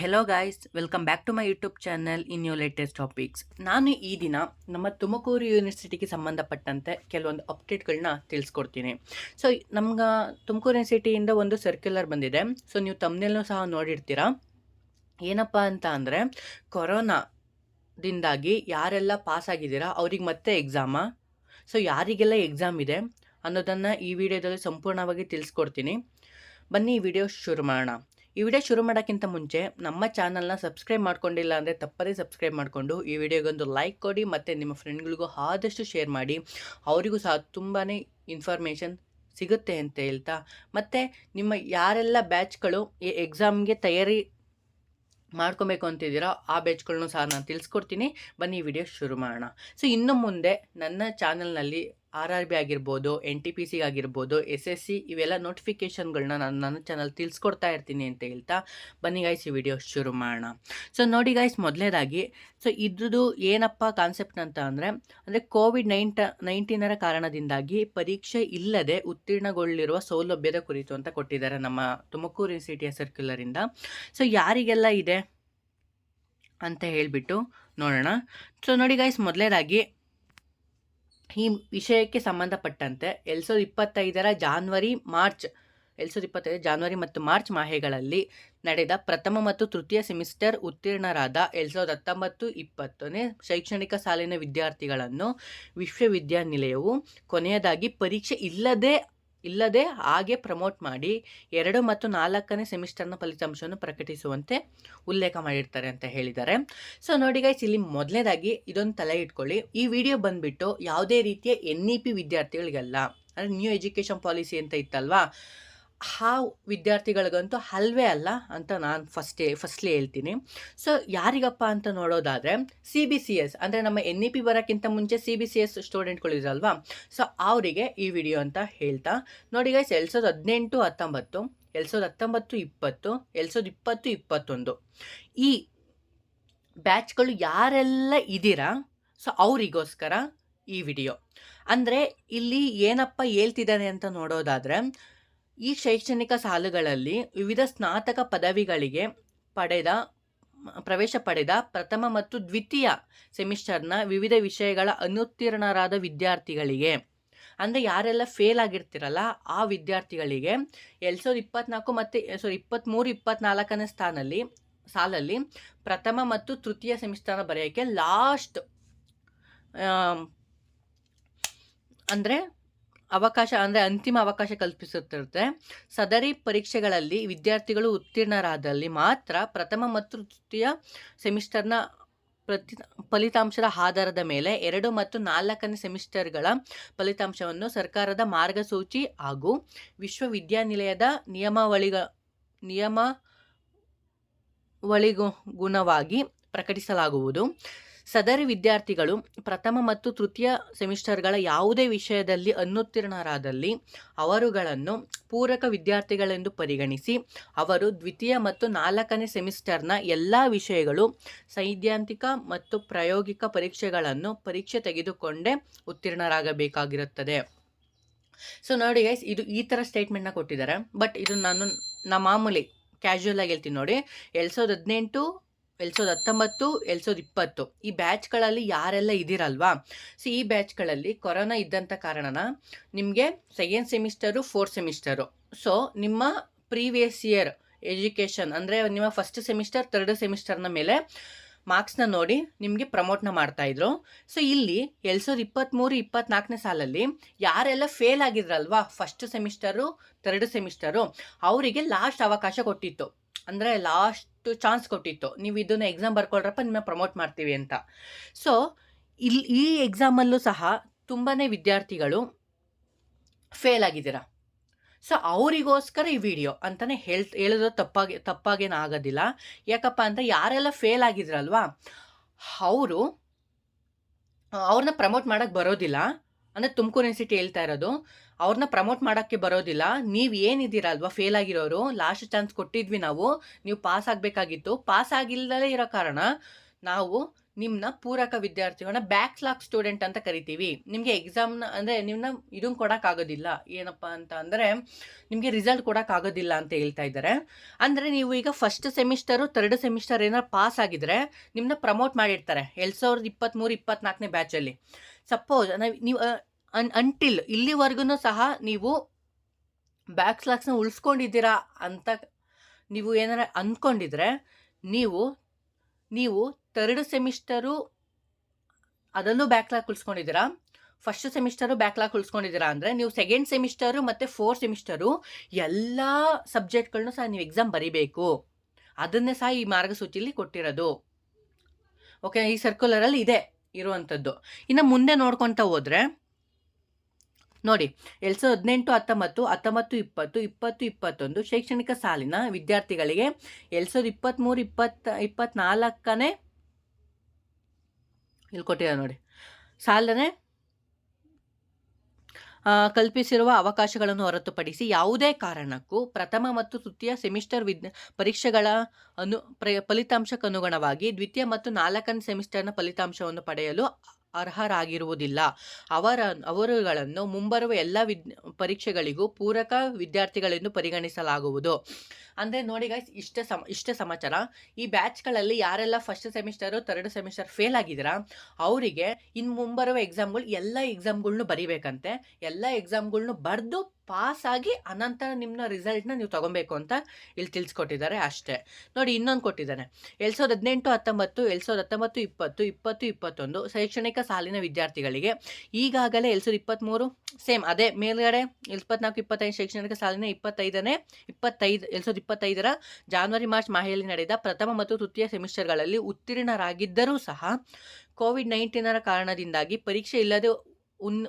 Hello guys welcome back to my YouTube channel in you latest topics ನಾನು ಈ ದಿನ ನಮ್ಮ ತುಮಕೂರು ಯೂನಿವರ್ಸಿಟಿಗೆ ಸಂಬಂಧಪಟ್ಟಂತೆ ಕೆಲವೊಂದು ಅಪ್ಡೇಟ್ಗಳನ್ನ ತಿಳಿಸ್ಕೊಡ್ತೀನಿ. ಸೊ ನಮ್ಗೆ ತುಮಕೂರು ಯೂನಿವರ್ಸಿಟಿಯಿಂದ ಒಂದು ಸರ್ಕ್ಯುಲರ್ ಬಂದಿದೆ. ಸೊ ನೀವು ತಮ್ಮನೇಲೂ ಸಹ ನೋಡಿರ್ತೀರಾ. ಏನಪ್ಪ ಅಂತ ಅಂದರೆ ಕೊರೋನಾದಿಂದಾಗಿ ಯಾರೆಲ್ಲ ಪಾಸ್ ಆಗಿದ್ದೀರಾ, ಅವ್ರಿಗೆ ಮತ್ತೆ ಎಕ್ಸಾಮಾ ಸೊ ಯಾರಿಗೆಲ್ಲ ಎಕ್ಸಾಮ್ ಇದೆ ಅನ್ನೋದನ್ನು ಈ ವಿಡಿಯೋದಲ್ಲಿ ಸಂಪೂರ್ಣವಾಗಿ ತಿಳಿಸ್ಕೊಡ್ತೀನಿ. ಬನ್ನಿ ಈ ವಿಡಿಯೋ ಶುರು ಮಾಡೋಣ. ಈ ವಿಡಿಯೋ ಶುರು ಮಾಡೋಕ್ಕಿಂತ ಮುಂಚೆ ನಮ್ಮ ಚಾನಲ್ನ ಸಬ್ಸ್ಕ್ರೈಬ್ ಮಾಡ್ಕೊಂಡಿಲ್ಲ ಅಂದರೆ ತಪ್ಪದೇ ಸಬ್ಸ್ಕ್ರೈಬ್ ಮಾಡಿಕೊಂಡು ಈ ವಿಡಿಯೋಗೊಂದು ಲೈಕ್ ಕೊಡಿ ಮತ್ತು ನಿಮ್ಮ ಫ್ರೆಂಡ್ಗಳಿಗೂ ಆದಷ್ಟು ಶೇರ್ ಮಾಡಿ. ಅವರಿಗೂ ಸಹ ತುಂಬಾ ಇನ್ಫಾರ್ಮೇಷನ್ ಸಿಗುತ್ತೆ ಅಂತ ಹೇಳ್ತಾ. ಮತ್ತು ನಿಮ್ಮ ಯಾರೆಲ್ಲ ಬ್ಯಾಚ್ಗಳು ಈ ಎಕ್ಸಾಮ್ಗೆ ತಯಾರಿ ಮಾಡ್ಕೊಬೇಕು ಅಂತಿದ್ದೀರೋ ಆ ಬ್ಯಾಚ್ಗಳನ್ನೂ ಸಹ ನಾನು ತಿಳಿಸ್ಕೊಡ್ತೀನಿ. ಬನ್ನಿ ಈ ವಿಡಿಯೋ ಶುರು ಮಾಡೋಣ. ಸೊ ಇನ್ನು ಮುಂದೆ ನನ್ನ ಚಾನಲ್ನಲ್ಲಿ ಆರ್ ಆರ್ ಬಿ ಆಗಿರ್ಬೋದು, ಎನ್ ಟಿ ಪಿ ಸಿ ಆಗಿರ್ಬೋದು, ಎಸ್ ಎಸ್ ಸಿ ಇವೆಲ್ಲ ನೋಟಿಫಿಕೇಷನ್ಗಳನ್ನ ನಾನು, ನನ್ನ ಚಾನಲ್ ತಿಳಿಸ್ಕೊಡ್ತಾ ಇರ್ತೀನಿ ಅಂತ ಹೇಳ್ತಾ ಬನ್ನಿ ಗಾಯ್ಸ್ ಈ ವಿಡಿಯೋ ಶುರು ಮಾಡೋಣ. ಸೊ ನೋಡಿ ಗಾಯ್ಸ್ ಮೊದಲೇದಾಗಿ ಸೊ ಇದ್ರದ್ದು ಏನಪ್ಪ ಕಾನ್ಸೆಪ್ಟ್ ಅಂತ ಅಂದರೆ ಅಂದರೆ ಕೋವಿಡ್ ನೈನ್ಟ ನೈನ್ಟೀನರ ಕಾರಣದಿಂದಾಗಿ ಪರೀಕ್ಷೆ ಇಲ್ಲದೆ ಉತ್ತೀರ್ಣಗೊಳ್ಳಿರುವ ಸೌಲಭ್ಯದ ಕುರಿತು ಅಂತ ಕೊಟ್ಟಿದ್ದಾರೆ ನಮ್ಮ ತುಮಕೂರು ಯೂನಿವರ್ಸಿಟಿಯ ಸರ್ಕ್ಯುಲರಿಂದ ಸೊ ಯಾರಿಗೆಲ್ಲ ಇದೆ ಅಂತ ಹೇಳಿಬಿಟ್ಟು ನೋಡೋಣ. ಸೊ ನೋಡಿ ಗಾಯ್ಸ್ ಮೊದಲನೇದಾಗಿ ಈ ವಿಷಯಕ್ಕೆ ಸಂಬಂಧಪಟ್ಟಂತೆ ಎರಡು ಸಾವಿರದ ಇಪ್ಪತ್ತೈದರ ಜಾನ್ವರಿ, ಮಾರ್ಚ್, ಎರಡು ಸಾವಿರದ ಇಪ್ಪತ್ತೈದು ಜಾನ್ವರಿ ಮತ್ತು ಮಾರ್ಚ್ ಮಾಹೆಗಳಲ್ಲಿ ನಡೆದ ಪ್ರಥಮ ಮತ್ತು ತೃತೀಯ ಸೆಮಿಸ್ಟರ್ ಉತ್ತೀರ್ಣರಾದ ಎರಡು ಸಾವಿರದ ಹತ್ತೊಂಬತ್ತು ಇಪ್ಪತ್ತನೇ ಶೈಕ್ಷಣಿಕ ಸಾಲಿನ ವಿದ್ಯಾರ್ಥಿಗಳನ್ನು ವಿಶ್ವವಿದ್ಯಾನಿಲಯವು ಕೊನೆಯದಾಗಿ ಪರೀಕ್ಷೆ ಇಲ್ಲದೆ ಇಲ್ಲದೆ ಹಾಗೆ ಪ್ರಮೋಟ್ ಮಾಡಿ ಎರಡು ಮತ್ತು ನಾಲ್ಕನೇ ಸೆಮಿಸ್ಟರ್ನ ಫಲಿತಾಂಶವನ್ನು ಪ್ರಕಟಿಸುವಂತೆ ಉಲ್ಲೇಖ ಮಾಡಿರ್ತಾರೆ ಅಂತ ಹೇಳಿದ್ದಾರೆ. ಸೊ ನೋಡಿ ಗೈಸ್ ಇಲ್ಲಿ ಮೊದಲನೇದಾಗಿ ಇದೊಂದು ತಲೆ ಇಟ್ಕೊಳ್ಳಿ. ಈ ವಿಡಿಯೋ ಬಂದುಬಿಟ್ಟು ಯಾವುದೇ ರೀತಿಯ ಎನ್ ಇ ಪಿ ವಿದ್ಯಾರ್ಥಿಗಳಿಗೆಲ್ಲ, ಅಂದರೆ ನ್ಯೂ ಎಜುಕೇಷನ್ ಪಾಲಿಸಿ ಅಂತ ಇತ್ತಲ್ವಾ? ಆ ವಿದ್ಯಾರ್ಥಿಗಳಿಗಂತೂ ಅಲ್ವೇ ಅಲ್ಲ ಅಂತ ನಾನು ಫಸ್ಟೇ, ಫಸ್ಟ್ಲಿ ಹೇಳ್ತೀನಿ. ಸೊ ಯಾರಿಗಪ್ಪ ಅಂತ ನೋಡೋದಾದರೆ ಸಿ ಬಿ ಸಿ ಎಸ್ ಅಂದರೆ ನಮ್ಮ ಎನ್ ಇ ಪಿ ಬರೋಕ್ಕಿಂತ ಮುಂಚೆ ಸಿ ಬಿ ಸಿ ಎಸ್ ಸ್ಟೂಡೆಂಟ್ಗಳಿದ್ರಲ್ವಾ ಸೊ ಅವರಿಗೆ ಈ ವಿಡಿಯೋ ಅಂತ ಹೇಳ್ತಾ, ನೋಡಿ ಗೈಸ್ ಎರಡು ಸಾವಿರದ ಹದಿನೆಂಟು ಹತ್ತೊಂಬತ್ತು ಎರಡು ಸಾವಿರದ ಹತ್ತೊಂಬತ್ತು ಇಪ್ಪತ್ತು ಎರಡು ಇಪ್ಪತ್ತು ಇಪ್ಪತ್ತೊಂದು. ಈ ಬ್ಯಾಚ್ಗಳು ಯಾರೆಲ್ಲ ಇದ್ದೀರಾ ಸೊ ಅವರಿಗೋಸ್ಕರ ಈ ವಿಡಿಯೋ ಅಂದರೆ ಇಲ್ಲಿ ಏನಪ್ಪ ಹೇಳ್ತಿದ್ದಾನೆ ಅಂತ ನೋಡೋದಾದರೆ ಈ ಶೈಕ್ಷಣಿಕ ಸಾಲುಗಳಲ್ಲಿ ವಿವಿಧ ಸ್ನಾತಕ ಪದವಿಗಳಿಗೆ ಪಡೆದ, ಪ್ರವೇಶ ಪಡೆದ ಪ್ರಥಮ ಮತ್ತು ದ್ವಿತೀಯ ಸೆಮಿಸ್ಟರ್ನ ವಿವಿಧ ವಿಷಯಗಳ ಅನುತ್ತೀರ್ಣರಾದ ವಿದ್ಯಾರ್ಥಿಗಳಿಗೆ. ಅಂದರೆ ಯಾರೆಲ್ಲ ಫೇಲ್ ಆಗಿರ್ತಿರಲ್ಲ, ಆ ವಿದ್ಯಾರ್ಥಿಗಳಿಗೆ ಎರಡು ಸಾವಿರದ ಇಪ್ಪತ್ನಾಲ್ಕು ಮತ್ತು ಸಾರಿ ಇಪ್ಪತ್ತ್ಮೂರು, ಇಪ್ಪತ್ತ್ನಾಲ್ಕನೇ ಸ್ಥಾನಲ್ಲಿ ಸಾಲಲ್ಲಿ ಪ್ರಥಮ ಮತ್ತು ತೃತೀಯ ಸೆಮಿಸ್ಟರ್ನ ಬರೆಯೋಕ್ಕೆ ಲಾಸ್ಟ್ ಅಂದರೆ ಅವಕಾಶ ಅಂದರೆ ಅಂತಿಮ ಅವಕಾಶ ಕಲ್ಪಿಸುತ್ತಿರುತ್ತೆ. ಸದರಿ ಪರೀಕ್ಷೆಗಳಲ್ಲಿ ವಿದ್ಯಾರ್ಥಿಗಳು ಉತ್ತೀರ್ಣರಾದಲ್ಲಿ ಮಾತ್ರ ಪ್ರಥಮ ಮತ್ತು ತೃತೀಯ ಸೆಮಿಸ್ಟರ್ನ ಪ್ರತಿ ಫಲಿತಾಂಶದ ಆಧಾರದ ಮೇಲೆ ಎರಡು ಮತ್ತು ನಾಲ್ಕನೇ ಸೆಮಿಸ್ಟರ್ಗಳ ಫಲಿತಾಂಶವನ್ನು ಸರ್ಕಾರದ ಮಾರ್ಗಸೂಚಿ ಹಾಗೂ ವಿಶ್ವವಿದ್ಯಾನಿಲಯದ ನಿಯಮಾವಳಿಗ ಗುಣವಾಗಿ ಪ್ರಕಟಿಸಲಾಗುವುದು. ಸದರಿ ವಿದ್ಯಾರ್ಥಿಗಳು ಪ್ರಥಮ ಮತ್ತು ತೃತೀಯ ಸೆಮಿಸ್ಟರ್ಗಳ ಯಾವುದೇ ವಿಷಯದಲ್ಲಿ ಅನುತ್ತೀರ್ಣರಾದಲ್ಲಿ ಅವರುಗಳನ್ನು ಪೂರಕ ವಿದ್ಯಾರ್ಥಿಗಳೆಂದು ಪರಿಗಣಿಸಿ, ಅವರು ದ್ವಿತೀಯ ಮತ್ತು ನಾಲ್ಕನೇ ಸೆಮಿಸ್ಟರ್ನ ಎಲ್ಲ ವಿಷಯಗಳು ಸೈದ್ಧಾಂತಿಕ ಮತ್ತು ಪ್ರಾಯೋಗಿಕ ಪರೀಕ್ಷೆಗಳನ್ನು ಪರೀಕ್ಷೆ ತೆಗೆದುಕೊಂಡೇ ಉತ್ತೀರ್ಣರಾಗಬೇಕಾಗಿರುತ್ತದೆ. ಸೊ ನೋಡಿ ಗೈಸ್ ಇದು ಈ ಥರ ಸ್ಟೇಟ್ಮೆಂಟ್ನ ಕೊಟ್ಟಿದ್ದಾರೆ. ಬಟ್ ಇದು ನಾನು ನಮ್ಮ ಮಾಮೂಲಿ ಕ್ಯಾಶುವಲ್ ಆಗಿ ಹೇಳ್ತೀನಿ ನೋಡಿ. ಎರಡು ಸಾವಿರದ ಹದಿನೆಂಟು ಎರಡು ಸಾವಿರದ ಹತ್ತೊಂಬತ್ತು ಎರಡು ಸಾವಿರದ ಇಪ್ಪತ್ತು. ಈ ಬ್ಯಾಚ್ಗಳಲ್ಲಿ ಯಾರೆಲ್ಲ ಇದ್ದೀರಲ್ವಾ? ಸೊ ಈ ಬ್ಯಾಚ್ಗಳಲ್ಲಿ ಕೊರೋನಾ ಇದ್ದಂಥ ಕಾರಣನ ನಿಮಗೆ second semester fourth semester so ನಿಮ್ಮ ಪ್ರೀವಿಯಸ್ ಇಯರ್ ಎಜುಕೇಷನ್ ಅಂದರೆ ನಿಮ್ಮ ಫಸ್ಟ್ ಸೆಮಿಸ್ಟರ್ ಥರ್ಡ್ ಸೆಮಿಸ್ಟರ್ನ ಮೇಲೆ ಮಾರ್ಕ್ಸ್ನ ನೋಡಿ ನಿಮಗೆ ಪ್ರಮೋಟ್ನ ಮಾಡ್ತಾಯಿದ್ರು ಸೊ ಇಲ್ಲಿ ಎರಡು ಸಾವಿರದ ಇಪ್ಪತ್ತ್ಮೂರು ಇಪ್ಪತ್ನಾಲ್ಕನೇ ಸಾಲಲ್ಲಿ ಯಾರೆಲ್ಲ ಫೇಲ್ ಆಗಿದ್ರಲ್ವಾ? ಫಸ್ಟ್ ಸೆಮಿಸ್ಟರು ತರ್ಡ್ ಸೆಮಿಸ್ಟರು ಅವರಿಗೆ ಲಾಸ್ಟ್ ಅವಕಾಶ ಕೊಟ್ಟಿತ್ತು. ಅಂದರೆ ಲಾಸ್ಟ್ ಚಾನ್ಸ್ ಕೊಟ್ಟಿತ್ತು. ನೀವು ಇದನ್ನು ಎಕ್ಸಾಮ್ ಬರ್ಕೊಳ್ರಪ್ಪ ನಿಮ್ಮ ಪ್ರಮೋಟ್ ಮಾಡ್ತೀವಿ ಅಂತ. ಸೊ ಇಲ್ಲಿ ಈ ಎಕ್ಸಾಮಲ್ಲೂ ಸಹ ತುಂಬಾ ವಿದ್ಯಾರ್ಥಿಗಳು ಫೇಲ್ ಆಗಿದ್ದೀರಾ? ಸೊ ಅವರಿಗೋಸ್ಕರ ಈ ವಿಡಿಯೋ ಅಂತಲೇ ಹೇಳ್ ಹೇಳಿದ್ರು ತಪ್ಪಾಗಿ, ತಪ್ಪಾಗೇನು ಆಗೋದಿಲ್ಲ. ಯಾಕಪ್ಪ ಅಂತ ಯಾರೆಲ್ಲ ಫೇಲ್ ಆಗಿದ್ರಲ್ವಾ, ಅವರು, ಅವ್ರನ್ನ ಪ್ರಮೋಟ್ ಮಾಡೋಕ್ಕೆ ಬರೋದಿಲ್ಲ. ಅಂದರೆ ತುಮಕೂರು ಯೂನಿವರ್ಸಿಟಿ ಹೇಳ್ತಾ ಇರೋದು ಅವ್ರನ್ನ ಪ್ರಮೋಟ್ ಮಾಡೋಕ್ಕೆ ಬರೋದಿಲ್ಲ. ನೀವು ಏನಿದ್ದೀರಲ್ವಾ ಫೇಲ್ ಆಗಿರೋರು ಲಾಸ್ಟ್ ಚಾನ್ಸ್ ಕೊಟ್ಟಿದ್ವಿ ನಾವು, ನೀವು ಪಾಸ್ ಆಗಬೇಕಾಗಿತ್ತು. ಪಾಸ್ ಆಗಿಲ್ಲದೇ ಇರೋ ಕಾರಣ, ನಾವು ನಿಮ್ಮನ್ನ ಪೂರಕ ವಿದ್ಯಾರ್ಥಿಗಳನ್ನ ಬ್ಯಾಕ್ ಲಾಕ್ ಸ್ಟೂಡೆಂಟ್ ಅಂತ ಕರಿತೀವಿ. ನಿಮಗೆ ಎಕ್ಸಾಮ್ನ ಅಂದರೆ ನಿಮ್ಮನ್ನ ಇದನ್ನು ಕೊಡೋಕ್ಕಾಗೋದಿಲ್ಲ ಏನಪ್ಪ ಅಂತ ಅಂದರೆ ನಿಮಗೆ ರಿಸಲ್ಟ್ ಕೊಡೋಕ್ಕಾಗೋದಿಲ್ಲ ಅಂತ ಹೇಳ್ತಾ ಇದ್ದಾರೆ. ಅಂದರೆ ನೀವು ಈಗ ಫಸ್ಟ್ ಸೆಮಿಸ್ಟರು ಥರ್ಡ್ ಸೆಮಿಸ್ಟರ್ ಏನಾರು ಪಾಸ್ ಆಗಿದ್ರೆ ನಿಮ್ಮನ್ನ ಪ್ರಮೋಟ್ ಮಾಡಿರ್ತಾರೆ. ಎರಡು ಸಾವಿರದ ಇಪ್ಪತ್ತ್ಮೂರು ಇಪ್ಪತ್ನಾಲ್ಕನೇ ಬ್ಯಾಚಲ್ಲಿ ಸಪೋಸ್ ನಾವು ಅನ್ ಅಂಟಿಲ್ ಇಲ್ಲಿವರೆಗೂ ಸಹ ನೀವು ಬ್ಯಾಕ್ ಲಾಕ್ಸ್ನ ಉಳಿಸ್ಕೊಂಡಿದ್ದೀರಾ ಅಂತ ನೀವು ಏನಾರ ಅಂದ್ಕೊಂಡಿದ್ರೆ ನೀವು ನೀವು ತರ್ಡ್ ಸೆಮಿಸ್ಟರು ಅದನ್ನು ಬ್ಯಾಕ್ಲಾಗ್ ಉಳಿಸ್ಕೊಂಡಿದ್ದೀರಾ? ಫಸ್ಟ್ ಸೆಮಿಸ್ಟರು ಬ್ಯಾಕ್ಲಾಗ್ ಉಳಿಸ್ಕೊಂಡಿದ್ದೀರಾ ಅಂದರೆ ನೀವು ಸೆಕೆಂಡ್ ಸೆಮಿಸ್ಟರು ಮತ್ತು ಫೋರ್ತ್ ಸೆಮಿಸ್ಟರು ಎಲ್ಲ ಸಬ್ಜೆಕ್ಟ್ಗಳನ್ನೂ ಸಹ ನೀವು ಎಕ್ಸಾಮ್ ಬರೀಬೇಕು. ಅದನ್ನೇ ಸಹ ಈ ಮಾರ್ಗಸೂಚಿಯಲ್ಲಿ ಕೊಟ್ಟಿರೋದು. ಓಕೆ ಈ ಸರ್ಕ್ಯುಲರಲ್ಲಿ ಇದೆ ಇರುವಂಥದ್ದು. ಇನ್ನು ಮುಂದೆ ನೋಡ್ಕೊತ ಹೋದರೆ, ನೋಡಿ ಎರಡು ಸಾವಿರದ ಹದಿನೆಂಟು, ಹತ್ತೊಂಬತ್ತು ಹತ್ತೊಂಬತ್ತು, ಇಪ್ಪತ್ತು ಇಪ್ಪತ್ತು, ಇಪ್ಪತ್ತೊಂದು ಶೈಕ್ಷಣಿಕ ಸಾಲಿನ ವಿದ್ಯಾರ್ಥಿಗಳಿಗೆ ಎರಡು ಸಾವಿರದ ಇಪ್ಪತ್ತ್ಮೂರು ಇಪ್ಪತ್ತ ಇಪ್ಪತ್ತ್ನಾಲ್ಕನೇ ಇಲ್ಲಿ ಕೊಟ್ಟಿದ್ದಾರೆ ನೋಡಿ. ಸಾಲನೆ ಕಲ್ಪಿಸಿರುವ ಅವಕಾಶಗಳನ್ನು ಹೊರತುಪಡಿಸಿ ಯಾವುದೇ ಕಾರಣಕ್ಕೂ ಪ್ರಥಮ ಮತ್ತು ತೃತೀಯ ಸೆಮಿಸ್ಟರ್ ವಿದ್, ಪರೀಕ್ಷೆಗಳ ಅನು ಪ್ರ ಫಲಿತಾಂಶಕ್ಕನುಗುಣವಾಗಿ ದ್ವಿತೀಯ ಮತ್ತು ನಾಲ್ಕನೇ ಸೆಮಿಸ್ಟರ್ನ ಫಲಿತಾಂಶವನ್ನು ಪಡೆಯಲು ಅರ್ಹರಾಗಿರುವುದಿಲ್ಲ. ಅವರ, ಅವರುಗಳನ್ನು ಮುಂಬರುವ ಎಲ್ಲ ವಿದ್, ಪರೀಕ್ಷೆಗಳಿಗೂ ಪೂರಕ ವಿದ್ಯಾರ್ಥಿಗಳೆಂದು ಪರಿಗಣಿಸಲಾಗುವುದು. ಅಂದರೆ ನೋಡಿ ಗೈಸ್ ಇಷ್ಟ ಸಮ, ಇಷ್ಟ ಸಮಾಚಾರ. ಈ ಬ್ಯಾಚ್ಗಳಲ್ಲಿ ಯಾರೆಲ್ಲ first semester third semester fail ಆಗಿದ್ದೀರಾ, ಅವರಿಗೆ ಇನ್ನು ಮುಂಬರುವ ಎಕ್ಸಾಮ್ಗಳು ಎಲ್ಲ ಎಕ್ಸಾಮ್ಗಳನ್ನೂ ಬರಿಬೇಕಂತೆ. ಎಲ್ಲ ಎಕ್ಸಾಮ್ಗಳ್ನು ಬರೆದು ಪಾಸ್ ಆಗಿ ಅನಂತರ ನಿಮ್ಮ ರಿಸಲ್ಟ್ನ ನೀವು ತೊಗೊಬೇಕು ಅಂತ ಇಲ್ಲಿ ತಿಳಿಸ್ಕೊಟ್ಟಿದ್ದಾರೆ ಅಷ್ಟೇ. ನೋಡಿ ಇನ್ನೊಂದು ಕೊಟ್ಟಿದ್ದಾನೆ. ಎರಡು ಸಾವಿರದ ಹದಿನೆಂಟು, ಹತ್ತೊಂಬತ್ತು ಎರಡು ಸಾವಿರದ ಹತ್ತೊಂಬತ್ತು, ಇಪ್ಪತ್ತು ಇಪ್ಪತ್ತು, ಇಪ್ಪತ್ತೊಂದು ಶೈಕ್ಷಣಿಕ ಸಾಲಿನ ವಿದ್ಯಾರ್ಥಿಗಳಿಗೆ ಈಗಾಗಲೇ ಎರಡು ಸಾವಿರದ ಇಪ್ಪತ್ತ್ಮೂರು, ಸೇಮ್ ಅದೇ ಮೇಲ್ಗಡೆ ಇಪ್ಪತ್ನಾಲ್ಕು, ಇಪ್ಪತ್ತೈದು ಶೈಕ್ಷಣಿಕ ಸಾಲಿನ ಇಪ್ಪತ್ತೈದನೇ, ಇಪ್ಪತ್ತೈದು ಎರಡು ಸಾವಿರದ ಇಪ್ಪತ್ತೈದರ ಜಾನ್ವರಿ, ಮಾರ್ಚ್ ಮಾಹೆಯಲ್ಲಿ ನಡೆದ ಪ್ರಥಮ ಮತ್ತು ತೃತೀಯ ಸೆಮಿಸ್ಟರ್ಗಳಲ್ಲಿ ಉತ್ತೀರ್ಣರಾಗಿದ್ದರೂ ಸಹ ಕೋವಿಡ್ ನೈನ್ಟೀನರ ಕಾರಣದಿಂದಾಗಿ ಪರೀಕ್ಷೆ ಇಲ್ಲದೆ ಉನ್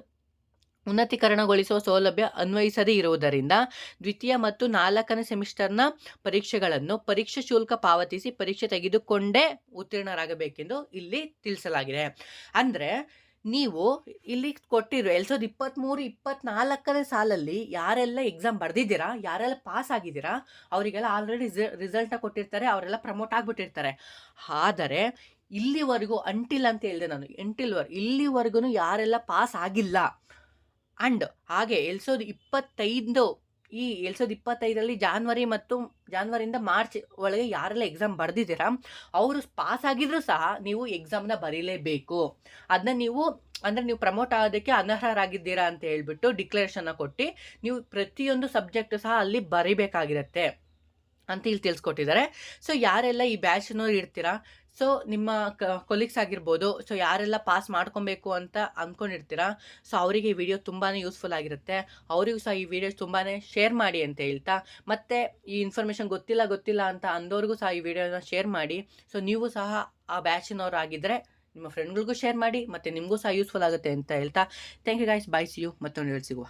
ಉನ್ನತೀಕರಣಗೊಳಿಸುವ ಸೌಲಭ್ಯ ಅನ್ವಯಿಸದೇ ಇರುವುದರಿಂದ ದ್ವಿತೀಯ ಮತ್ತು ನಾಲ್ಕನೇ ಸೆಮಿಸ್ಟರ್ನ ಪರೀಕ್ಷೆಗಳನ್ನು ಪರೀಕ್ಷೆ ಶುಲ್ಕ ಪಾವತಿಸಿ ಪರೀಕ್ಷೆ ತೆಗೆದುಕೊಂಡೇ ಉತ್ತೀರ್ಣರಾಗಬೇಕೆಂದು ಇಲ್ಲಿ ತಿಳಿಸಲಾಗಿದೆ. ಅಂದರೆ ನೀವು ಇಲ್ಲಿ ಕೊಟ್ಟಿರೋ ಎರಡು ಸಾವಿರದ ಇಪ್ಪತ್ತ್ಮೂರು ಇಪ್ಪತ್ತ್ನಾಲ್ಕನೇ ಸಾಲಲ್ಲಿ ಯಾರೆಲ್ಲ ಎಕ್ಸಾಮ್ ಬರೆದಿದ್ದೀರಾ, ಯಾರೆಲ್ಲ ಪಾಸ್ ಆಗಿದ್ದೀರಾ, ಅವರಿಗೆಲ್ಲ ಆಲ್ರೆಡಿ ರಿಸಲ್ಟ್ನ ಕೊಟ್ಟಿರ್ತಾರೆ, ಅವರೆಲ್ಲ ಪ್ರಮೋಟ್ ಆಗಿಬಿಟ್ಟಿರ್ತಾರೆ. ಆದರೆ ಇಲ್ಲಿವರೆಗೂ ಅಂಟಿಲ್ ಅಂತ ಹೇಳಿದೆ ನಾನು ಎಂಟಿಲ್ವರ್ ಇಲ್ಲಿವರೆಗೂ ಯಾರೆಲ್ಲ ಪಾಸ್ ಆಗಿಲ್ಲ ಆ್ಯಂಡ್ ಹಾಗೆ ಎರಡು ಸಾವಿರದ ಇಪ್ಪತ್ತೈದು, ಈ ಎರಡು ಸಾವಿರದ ಇಪ್ಪತ್ತೈದರಲ್ಲಿ ಜಾನ್ವರಿ ಮತ್ತು ಜಾನ್ವರಿಯಿಂದ ಮಾರ್ಚ್ ಒಳಗೆ ಯಾರೆಲ್ಲ ಎಕ್ಸಾಮ್ ಬರೆದಿದ್ದೀರಾ, ಅವರು ಪಾಸ್ ಆಗಿದ್ರೂ ಸಹ ನೀವು ಎಕ್ಸಾಮ್ನ ಬರೀಲೇಬೇಕು. ಅದನ್ನ ನೀವು, ಅಂದರೆ ನೀವು ಪ್ರಮೋಟ್ ಆಗೋದಕ್ಕೆ ಅನರ್ಹರಾಗಿದ್ದೀರಾ ಅಂತ ಹೇಳ್ಬಿಟ್ಟು ಡಿಕ್ಲರೇಷನ್ನ ಕೊಟ್ಟು ನೀವು ಪ್ರತಿಯೊಂದು ಸಬ್ಜೆಕ್ಟು ಸಹ ಅಲ್ಲಿ ಬರೀಬೇಕಾಗಿರುತ್ತೆ. ಅಂತ ಇಲ್ಲಿ ತಿಳಿಸ್ಕೊಟ್ಟಿದ್ದಾರೆ. ಸೊ ಯಾರೆಲ್ಲ ಈ ಬ್ಯಾಚನ್ನು ಇಡ್ತೀರಾ? ಸೊ ನಿಮ್ಮ ಕೊಲೀಗ್ಸ್ ಆಗಿರ್ಬೋದು. ಸೊ ಯಾರೆಲ್ಲ ಪಾಸ್ ಮಾಡ್ಕೊಬೇಕು ಅಂತ ಅಂದ್ಕೊಂಡಿರ್ತೀರಾ ಸೊ ಅವರಿಗೆ ಈ ವಿಡಿಯೋ ತುಂಬಾ ಯೂಸ್ಫುಲ್ ಆಗಿರುತ್ತೆ. ಅವರಿಗೂ ಸಹ ಈ ವಿಡಿಯೋಸ್ ತುಂಬಾ ಶೇರ್ ಮಾಡಿ ಅಂತ ಹೇಳ್ತಾ, ಮತ್ತು ಈ ಇನ್ಫಾರ್ಮೇಷನ್ ಗೊತ್ತಿಲ್ಲ ಗೊತ್ತಿಲ್ಲ ಅಂತ ಅಂದವ್ರಿಗೂ ಸಹ ಈ ವಿಡಿಯೋನ ಶೇರ್ ಮಾಡಿ. ಸೊ ನೀವು ಸಹ ಆ ಬ್ಯಾಚಿನವ್ರು ಆಗಿದ್ದರೆ ನಿಮ್ಮ ಫ್ರೆಂಡ್ಗಳಿಗೂ ಶೇರ್ ಮಾಡಿ, ಮತ್ತು ನಿಮಗೂ ಸಹ ಯೂಸ್ಫುಲ್ ಆಗುತ್ತೆ ಅಂತ ಹೇಳ್ತಾ. Thank you guys bye see you ಮತ್ತೊಂದು ಹೇಳಿ ಸಿಗುವ.